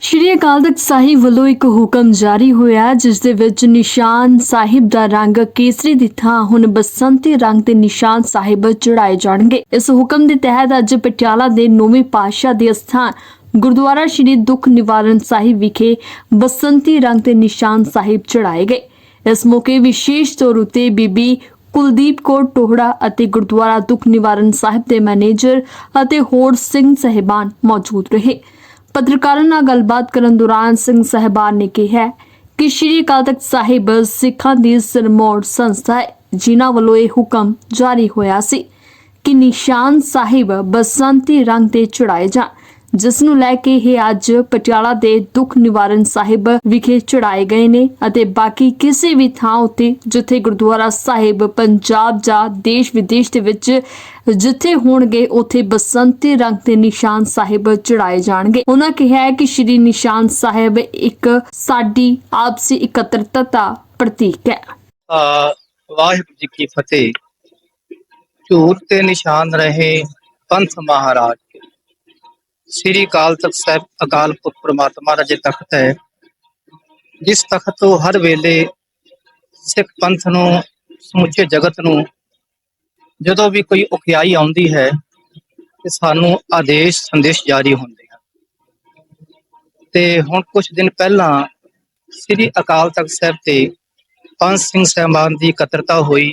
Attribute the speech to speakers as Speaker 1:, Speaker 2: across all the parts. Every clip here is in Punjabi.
Speaker 1: ਸ਼੍ਰੀ ਅਕਾਲ ਤਖਤ ਸਾਹਿਬ ਵੱਲੋਂ ਇੱਕ ਹੁਕਮ ਜਾਰੀ ਹੋਇਆ ਜਿਸ ਦੇ ਵਿੱਚ ਨਿਸ਼ਾਨ ਸਾਹਿਬ ਦਾ ਰੰਗ ਕੇਸਰੀ ਦੀ ਥਾਂ, ਹੁਣ ਬਸੰਤੀ ਰੰਗ ਦੇ ਨਿਸ਼ਾਨ ਸਾਹਿਬ ਚੜਾਏ ਜਾਣਗੇ। ਇਸ ਹੁਕਮ ਦੇ ਤਹਿਤ ਅੱਜ ਪਟਿਆਲਾ ਦੇ ਨੌਵੇਂ ਪਾਤਸ਼ਾਹ ਦੇ ਸਥਾਨ ਗੁਰਦੁਆਰਾ ਸ਼੍ਰੀ ਦੁੱਖ ਨਿਵਾਰਨ ਸਾਹਿਬ ਵਿਖੇ ਬਸੰਤੀ ਰੰਗ ਦੇ ਨਿਸ਼ਾਨ ਸਾਹਿਬ ਚੜਾਏ ਗਏ। ਇਸ ਮੌਕੇ ਵਿਸ਼ੇਸ਼ ਤੌਰ ਉਤੇ ਬੀਬੀ ਕੁਲਦੀਪ ਕੌਰ ਟੋਹੜਾ ਅਤੇ ਗੁਰਦੁਆਰਾ ਦੁੱਖ ਨਿਵਾਰਨ ਸਾਹਿਬ ਦੇ ਮੈਨੇਜਰ ਅਤੇ ਹੋਰ ਸਿੰਘ ਸਹਿਬਾਨ ਮੌਜੂਦ ਰਹੇ। ਪੱਤਰਕਾਰਾਂ ਨਾਲ ਗੱਲਬਾਤ ਕਰਨ ਦੌਰਾਨ ਸਿੰਘ ਸਹਿਬਾਨ ਨੇ ਕਿਹਾ ਕਿ ਸ਼੍ਰੀ ਅਕਾਲ ਤਖਤ ਸਾਹਿਬ ਸਿੱਖਾਂ ਦੀ ਸਿਰਮੌਰ ਸੰਸਥਾ ਹੈ, ਜਿਨ੍ਹਾਂ ਵੱਲੋਂ ਇਹ ਹੁਕਮ ਜਾਰੀ ਹੋਇਆ ਸੀ ਕਿ ਨਿਸ਼ਾਨ ਸਾਹਿਬ ਬਸੰਤੀ ਰੰਗ ਤੇ ਚੜਾਏ ਜਾਣ। ਜਿਸ ਨੂੰ ਲੈ ਕੇ ਇਹ ਅੱਜ ਪਟਿਆਲਾ ਦੇ ਦੁੱਖ ਨਿਵਾਰਨ ਸਾਹਿਬ ਵਿਖੇ ਚੜਾਏ ਗਏ ਨੇ ਅਤੇ ਬਾਕੀ ਕਿਸੇ ਵੀ ਥਾਂ ਉੱਤੇ ਜਿੱਥੇ ਗੁਰਦੁਆਰਾ ਸਾਹਿਬ, ਪੰਜਾਬ ਜਾਂ ਦੇਸ਼ ਵਿਦੇਸ਼ ਦੇ ਵਿੱਚ ਜਿੱਥੇ ਹੋਣਗੇ, ਉੱਥੇ ਬਸੰਤੀ ਰੰਗ ਦੇ ਨਿਸ਼ਾਨ ਸਾਹਿਬ ਚੜਾਏ ਜਾਣਗੇ। ਉਹਨਾਂ ਕਿਹਾ ਹੈ ਕਿ ਸ਼੍ਰੀ ਨਿਸ਼ਾਨ ਸਾਹਿਬ ਇੱਕ ਸਾਡੀ ਆਪਸੀ ਇਕੱਤਰਤਾ ਦਾ ਪ੍ਰਤੀਕ ਹੈ।
Speaker 2: ਵਾਹਿਗੁਰੂ ਜੀ ਕੀ ਫਤਿਹ। ਝੂਠ ਤੇ ਨਿਸ਼ਾਨ ਰਹੇ ਪੰਥ ਮਹਾਰਾਜ। ਸ੍ਰੀ ਅਕਾਲ ਤਖਤ ਸਾਹਿਬ, ਅਕਾਲ ਪੁਰਖ ਪ੍ਰਮਾਤਮਾ ਦਾ ਜੇ ਤਖਤ ਹੈ, ਜਿਸ ਤਖਤ ਤੋਂ ਹਰ ਵੇਲੇ ਸਿੱਖ ਪੰਥ ਨੂੰ, ਸਮੁੱਚੇ ਜਗਤ ਨੂੰ ਜਦੋਂ ਵੀ ਕੋਈ ਉਖਿਆਈ ਆਉਂਦੀ ਹੈ, ਤੇ ਸਾਨੂੰ ਆਦੇਸ਼ ਸੰਦੇਸ਼ ਜਾਰੀ ਹੁੰਦੇ ਹਨ। ਤੇ ਹੁਣ ਕੁਝ ਦਿਨ ਪਹਿਲਾਂ ਸ੍ਰੀ ਅਕਾਲ ਤਖਤ ਸਾਹਿਬ ਤੇ ਪੰਜ ਸਿੰਘ ਸਹਿਬਾਨ ਦੀ ਇਕੱਤਰਤਾ ਹੋਈ,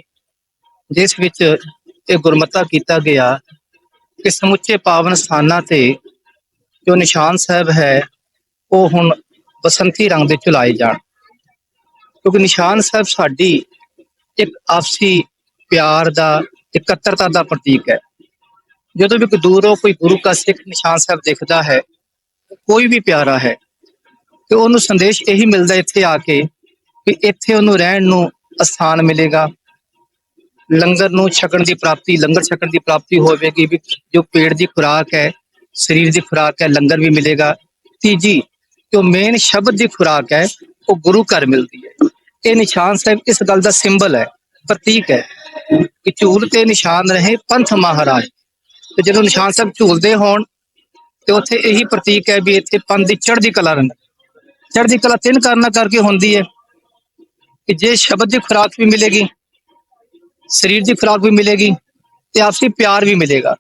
Speaker 2: ਜਿਸ ਵਿੱਚ ਇਹ ਗੁਰਮਤਾ ਕੀਤਾ ਗਿਆ ਕਿ ਸਮੁੱਚੇ ਪਾਵਨ ਸਥਾਨਾਂ ਤੇ ਜੋ ਨਿਸ਼ਾਨ ਸਾਹਿਬ ਹੈ, ਉਹ ਹੁਣ ਬਸੰਤੀ ਰੰਗ ਦੇ ਚੁਲਾਏ ਜਾਣ। ਕਿਉਂਕਿ ਨਿਸ਼ਾਨ ਸਾਹਿਬ ਸਾਡੀ ਇੱਕ ਆਪਸੀ ਪਿਆਰ ਦਾ, ਇਕੱਤਰਤਾ ਦਾ ਪ੍ਰਤੀਕ ਹੈ। ਜਦੋਂ ਵੀ ਕੋਈ ਦੂਰੋਂ ਕੋਈ ਗੁਰੂ ਕਾ ਸਿੱਖ ਨਿਸ਼ਾਨ ਸਾਹਿਬ ਦੇਖਦਾ ਹੈ, ਕੋਈ ਵੀ ਪਿਆਰਾ ਹੈ, ਤੇ ਉਹਨੂੰ ਸੰਦੇਸ਼ ਇਹੀ ਮਿਲਦਾ ਇੱਥੇ ਆ ਕੇ ਕਿ ਇੱਥੇ ਉਹਨੂੰ ਰਹਿਣ ਨੂੰ ਅਸਥਾਨ ਮਿਲੇਗਾ। ਲੰਗਰ ਨੂੰ ਛਕਣ ਦੀ ਪ੍ਰਾਪਤੀ, ਲੰਗਰ ਛਕਣ ਦੀ ਪ੍ਰਾਪਤੀ ਹੋਵੇਗੀ ਵੀ ਜੋ ਪੇਟ ਦੀ ਖੁਰਾਕ ਹੈ ਸਰੀਰ ਦੀ ਖੁਰਾਕ ਹੈ, ਲੰਗਰ ਵੀ ਮਿਲੇਗਾ। ਤੀਜੀ, ਜੋ ਮੇਨ ਸ਼ਬਦ ਦੀ ਖੁਰਾਕ ਹੈ, ਉਹ ਗੁਰੂ ਘਰ ਮਿਲਦੀ ਹੈ। ਇਹ ਨਿਸ਼ਾਨ ਸਾਹਿਬ ਇਸ ਗੱਲ ਦਾ ਸਿੰਬਲ ਹੈ, ਪ੍ਰਤੀਕ ਹੈ ਕਿ ਝੂਲ ਤੇ ਨਿਸ਼ਾਨ ਰਹੇ ਪੰਥ ਮਹਾਰਾਜ। ਤੇ ਜਦੋਂ ਨਿਸ਼ਾਨ ਸਾਹਿਬ ਝੂਲਦੇ ਹੋਣ, ਤੇ ਉੱਥੇ ਇਹੀ ਪ੍ਰਤੀਕ ਹੈ ਵੀ ਇੱਥੇ ਪੰਥ ਦੀ ਚੜ੍ਹਦੀ ਕਲਾ ਰਹਿੰਦੀ ਚੜ੍ਹਦੀ ਕਲਾ ਤਿੰਨ ਕਾਰਨਾਂ ਕਰਕੇ ਹੁੰਦੀ ਹੈ ਕਿ ਜੇ ਸ਼ਬਦ ਦੀ ਖੁਰਾਕ ਵੀ ਮਿਲੇਗੀ, ਸਰੀਰ ਦੀ ਖੁਰਾਕ ਵੀ ਮਿਲੇਗੀ ਤੇ ਆਪਸੀ ਪਿਆਰ ਵੀ ਮਿਲੇਗਾ।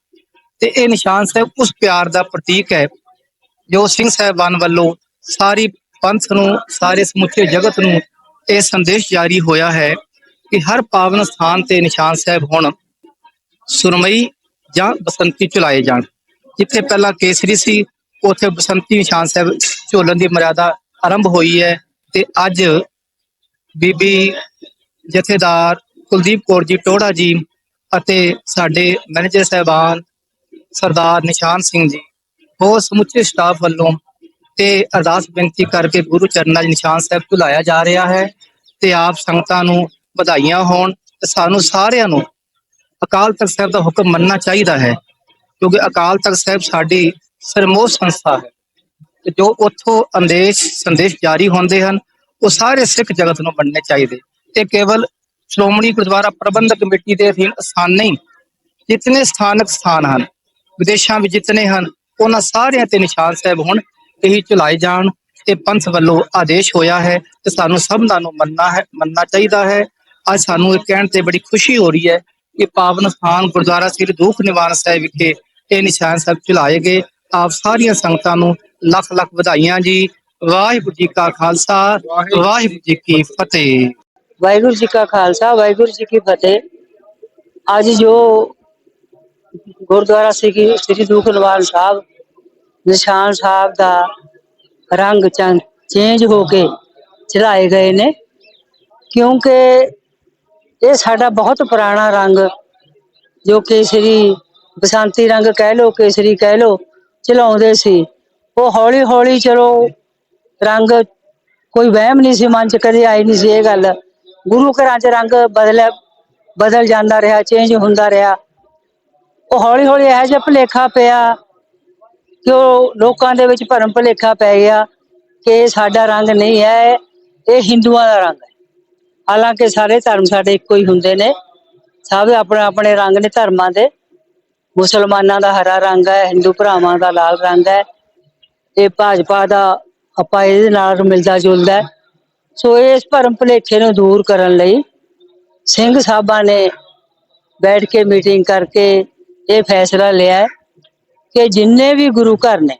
Speaker 2: ਤੇ ਇਹ ਨਿਸ਼ਾਨ ਸਾਹਿਬ ਉਸ ਪਿਆਰ ਦਾ ਪ੍ਰਤੀਕ ਹੈ, ਜੋ ਸਿੰਘ ਸਾਹਿਬਾਨ ਵੱਲੋਂ ਸਾਰੀ ਪੰਥ ਨੂੰ, ਸਾਰੇ ਸਮੁੱਚੇ ਜਗਤ ਨੂੰ ਇਹ ਸੰਦੇਸ਼ ਜਾਰੀ ਹੋਇਆ ਹੈ ਕਿ ਹਰ ਪਾਵਨ ਸਥਾਨ ਤੇ ਨਿਸ਼ਾਨ ਸਾਹਿਬ ਹੁਣ, ਸੁਰਮਈ ਜਾਂ ਬਸੰਤੀ ਚੁਲਾਏ ਜਾਣ। ਜਿੱਥੇ ਪਹਿਲਾਂ ਕੇਸਰੀ ਸੀ, ਉੱਥੇ ਬਸੰਤੀ ਨਿਸ਼ਾਨ ਸਾਹਿਬ ਝੋਲਣ ਦੀ ਮਰਿਆਦਾ ਆਰੰਭ ਹੋਈ ਹੈ ਤੇ ਅੱਜ ਬੀਬੀ ਜਥੇਦਾਰ ਕੁਲਦੀਪ ਕੌਰ ਜੀ ਟੋੜਾ ਜੀ ਅਤੇ ਸਾਡੇ ਮੈਨੇਜਰ ਸਾਹਿਬਾਨ ਸਰਦਾਰ ਨਿਸ਼ਾਨ ਸਿੰਘ ਜੀ, ਹੋਰ ਸਮੁੱਚੇ ਸਟਾਫ ਵੱਲੋਂ ਤੇ ਅਰਦਾਸ ਬੇਨਤੀ ਕਰਕੇ ਗੁਰੂ ਚਰਨਾਂ 'ਚ ਨਿਸ਼ਾਨ ਸਾਹਿਬ ਭੁਲਾਇਆ ਜਾ ਰਿਹਾ ਹੈ ਤੇ ਆਪ ਸੰਗਤਾਂ ਨੂੰ ਵਧਾਈਆਂ ਹੋਣ ਤੇ ਸਾਨੂੰ ਸਾਰਿਆਂ ਨੂੰ ਅਕਾਲ ਤਖਤ ਸਾਹਿਬ ਦਾ ਹੁਕਮ ਮੰਨਣਾ ਚਾਹੀਦਾ ਹੈ, ਕਿਉਂਕਿ ਅਕਾਲ ਤਖਤ ਸਾਹਿਬ ਸਾਡੀ ਸਰਮੋਹ ਸੰਸਥਾ ਹੈ ਤੇ ਜੋ ਉੱਥੋਂ ਅੰਦੇਸ਼, ਸੰਦੇਸ਼ ਜਾਰੀ ਹੁੰਦੇ ਹਨ, ਉਹ ਸਾਰੇ ਸਿੱਖ ਜਗਤ ਨੂੰ ਮੰਨਣੇ ਚਾਹੀਦੇ ਇਹ ਕੇਵਲ ਸ਼੍ਰੋਮਣੀ ਗੁਰਦੁਆਰਾ ਪ੍ਰਬੰਧਕ ਕਮੇਟੀ ਦੇ ਅਧੀਨ ਸਥਾਨ ਨਹੀਂ, ਜਿਤਨੇ ਸਥਾਨਕ ਸਥਾਨ ਹਨ ਵਿਦੇਸ਼ਾਂ ਵਿੱਚ ਜਿਤਨੇ ਹਨ, ਉਹਨਾਂ ਸਾਰਿਆਂ ਤੇ ਨਿਸ਼ਾਨ ਸਾਹਿਬ ਹੁਣ, ਇਹੀ ਚਲਾਏ ਜਾਣ ਤੇ ਪੰਥ ਵੱਲੋਂ ਆਦੇਸ਼ ਹੋਇਆ ਹੈ ਤੇ ਸਾਨੂੰ ਸਭਨਾਂ ਨੂੰ ਮੰਨਣਾ ਹੈ, ਮੰਨਣਾ ਚਾਹੀਦਾ ਹੈ। ਅੱਜ ਸਾਨੂੰ ਇਹ ਕਹਿਣ ਤੇ ਬੜੀ ਖੁਸ਼ੀ ਹੋ ਰਹੀ ਹੈ ਕਿ ਪਾਵਨ ਸਥਾਨ ਗੁਰਦੁਆਰਾ ਸ੍ਰੀ ਦੁੱਖ ਨਿਵਾਰਨ ਸਾਹਿਬ ਵਿਖੇ ਇਹ ਨਿਸ਼ਾਨ ਸਾਹਿਬ ਚਲਾਏ ਗਏ। ਆਪ ਸਾਰੀਆਂ ਸੰਗਤਾਂ ਨੂੰ ਲੱਖ ਲੱਖ ਵਧਾਈਆਂ ਜੀ। ਵਾਹਿਗੁਰੂ ਜੀ ਕਾ ਖਾਲਸਾ, ਵਾਹਿਗੁਰੂ ਜੀ ਕੀ ਫਤਿਹ।
Speaker 3: ਵਾਹਿਗੁਰੂ ਜੀ ਕਾ ਖਾਲਸਾ, ਵਾਹਿਗੁਰੂ ਜੀ ਕੀ ਫਤਿਹ। ਅੱਜ ਜੋ ਗੁਰਦੁਆਰਾ ਸ੍ਰੀ ਸ੍ਰੀ ਦੁਖ ਸਾਹਿਬ, ਨਿਸ਼ਾਨ ਸਾਹਿਬ ਦਾ ਰੰਗ ਚੰ ਚੇਂਜ ਹੋ ਕੇ ਚੜਾਏ ਗਏ ਨੇ, ਕਿਉਂਕਿ ਇਹ ਸਾਡਾ ਬਹੁਤ ਪੁਰਾਣਾ ਰੰਗ, ਜੋ ਕਿ ਸ੍ਰੀ ਬਸੰਤੀ ਰੰਗ ਕਹਿ ਲੋ ਕੇਸਰੀ ਕਹਿ ਲੋ ਚਲਾਉਂਦੇ ਸੀ। ਉਹ ਹੌਲੀ ਹੌਲੀ ਚਲੋ ਰੰਗ ਕੋਈ ਵਹਿਮ ਨਹੀਂ ਸੀ, ਮਨ ਚ ਕਦੇ ਆਈ ਨਹੀਂ ਸੀ ਇਹ ਗੱਲ। ਗੁਰੂ ਘਰਾਂ ਚ ਰੰਗ ਬਦਲਿਆ, ਬਦਲ ਜਾਂਦਾ ਰਿਹਾ ਚੇਂਜ ਹੁੰਦਾ ਰਿਹਾ। ਉਹ ਹੌਲੀ ਹੌਲੀ ਇਹੋ ਜਿਹਾ ਭੁਲੇਖਾ ਪਿਆ ਕਿ ਉਹ ਲੋਕਾਂ ਦੇ ਵਿੱਚ ਭਰਮ ਭੁਲੇਖਾ ਪੈ ਗਿਆ ਕਿ ਇਹ ਸਾਡਾ ਰੰਗ ਨਹੀਂ ਹੈ, ਇਹ ਹਿੰਦੂਆਂ ਦਾ ਰੰਗ ਹੈ। ਹਾਲਾਂਕਿ ਸਾਰੇ ਧਰਮ ਸਾਡੇ ਇੱਕੋ ਹੀ ਹੁੰਦੇ ਨੇ। ਸਭ ਆਪਣੇ ਆਪਣੇ ਰੰਗ ਨੇ ਧਰਮਾਂ ਦੇ। ਮੁਸਲਮਾਨਾਂ ਦਾ ਹਰਾ ਰੰਗ ਹੈ, ਹਿੰਦੂ ਭਰਾਵਾਂ ਦਾ ਲਾਲ ਰੰਗ ਹੈ। ਇਹ ਭਾਜਪਾ ਦਾ ਆਪਾਂ ਇਹਦੇ ਨਾਲ ਮਿਲਦਾ ਜੁਲਦਾ ਸੋ ਇਸ ਭਰਮ ਭੁਲੇਖੇ ਨੂੰ ਦੂਰ ਕਰਨ ਲਈ ਸਿੰਘ ਸਾਹਿਬਾਂ ਨੇ ਬੈਠ ਕੇ ਮੀਟਿੰਗ ਕਰਕੇ ਇਹ ਫੈਸਲਾ ਲਿਆ ਹੈ ਕਿ ਜਿੰਨੇ ਵੀ ਗੁਰੂ ਘਰ ਨੇ,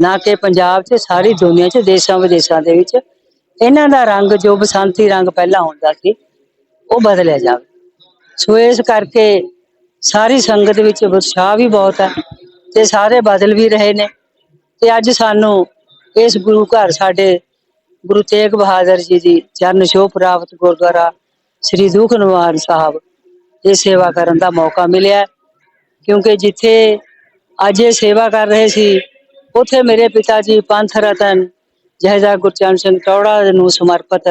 Speaker 3: ਨਾ ਕਿ ਪੰਜਾਬ 'ਚ ਸਾਰੀ ਦੁਨੀਆ 'ਚ, ਦੇਸ਼ਾਂ ਵਿਦੇਸ਼ਾਂ ਦੇ ਵਿੱਚ, ਇਹਨਾਂ ਦਾ ਰੰਗ ਜੋ ਬਸੰਤੀ ਰੰਗ ਪਹਿਲਾਂ ਹੁੰਦਾ ਸੀ, ਉਹ ਬਦਲਿਆ ਜਾਵੇ। ਸੋ ਇਸ ਕਰਕੇ ਸਾਰੀ ਸੰਗਤ ਵਿੱਚ ਉਤਸ਼ਾਹ ਵੀ ਬਹੁਤ ਹੈ ਤੇ ਸਾਰੇ ਬਦਲ ਵੀ ਰਹੇ ਨੇ। ਤੇ ਅੱਜ ਸਾਨੂੰ ਇਸ ਗੁਰੂ ਘਰ ਸਾਡੇ ਗੁਰੂ ਤੇਗ ਬਹਾਦਰ ਜੀ ਦੀ ਚਰਨ ਛੋਹ ਪ੍ਰਾਪਤ ਗੁਰਦੁਆਰਾ ਸ੍ਰੀ ਦੁਖ ਨਿਵਾਰਨ ਸਾਹਿਬ ਇਹ ਸੇਵਾ ਕਰਨ ਦਾ ਮੌਕਾ ਮਿਲਿਆ ਕਿਉਂਕਿ ਜਿੱਥੇ ਅੱਜ ਇਹ ਸੇਵਾ ਕਰ ਰਹੇ ਸੀ, ਉੱਥੇ ਮੇਰੇ ਪਿਤਾ ਜੀ ਪੰਥ ਰਤਨ ਜਹਦਾ ਗੁਰਚਰਨ ਸਿੰਘ ਟੌੜਾ ਨੂੰ ਸਮਰਪਿਤ,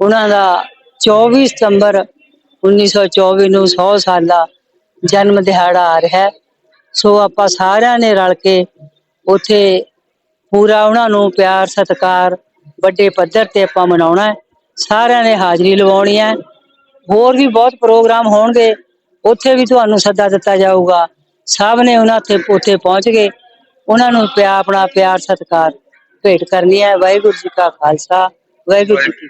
Speaker 3: ਉਹਨਾਂ ਦਾ 24 ਸਤੰਬਰ 1924 ਨੂੰ 100 ਸਾਲਾ ਜਨਮ ਦਿਹਾੜਾ ਆ ਰਿਹਾ ਸੋ ਆਪਾਂ ਸਾਰਿਆਂ ਨੇ ਰਲ ਕੇ ਉੱਥੇ ਪੂਰਾ ਉਹਨਾਂ ਨੂੰ ਪਿਆਰ, ਸਤਿਕਾਰ, ਵੱਡੇ ਪੱਧਰ ਤੇ ਆਪਾਂ ਮਨਾਉਣਾ ਹੈ। ਸਾਰਿਆਂ ਨੇ ਹਾਜ਼ਰੀ ਲਵਾਉਣੀ ਹੈ। ਹੋਰ ਵੀ ਬਹੁਤ ਪ੍ਰੋਗਰਾਮ ਹੋਣਗੇ। ਉੱਥੇ ਵੀ ਤੁਹਾਨੂੰ ਸੱਦਾ ਦਿੱਤਾ ਜਾਊਗਾ। ਸਭ ਨੇ ਉਹਨਾਂ ਤੇ ਉੱਥੇ ਪਹੁੰਚ ਗਏ। ਉਹਨਾਂ ਨੂੰ ਪਿਆ ਆਪਣਾ ਪਿਆਰ ਸਤਿਕਾਰ ਭੇਟ ਕਰਨੀ ਹੈ। ਵਾਹਿਗੁਰੂ ਜੀ ਕਾ ਖਾਲਸਾ, ਵਾਹਿਗੁਰੂ ਜੀ ਕੀ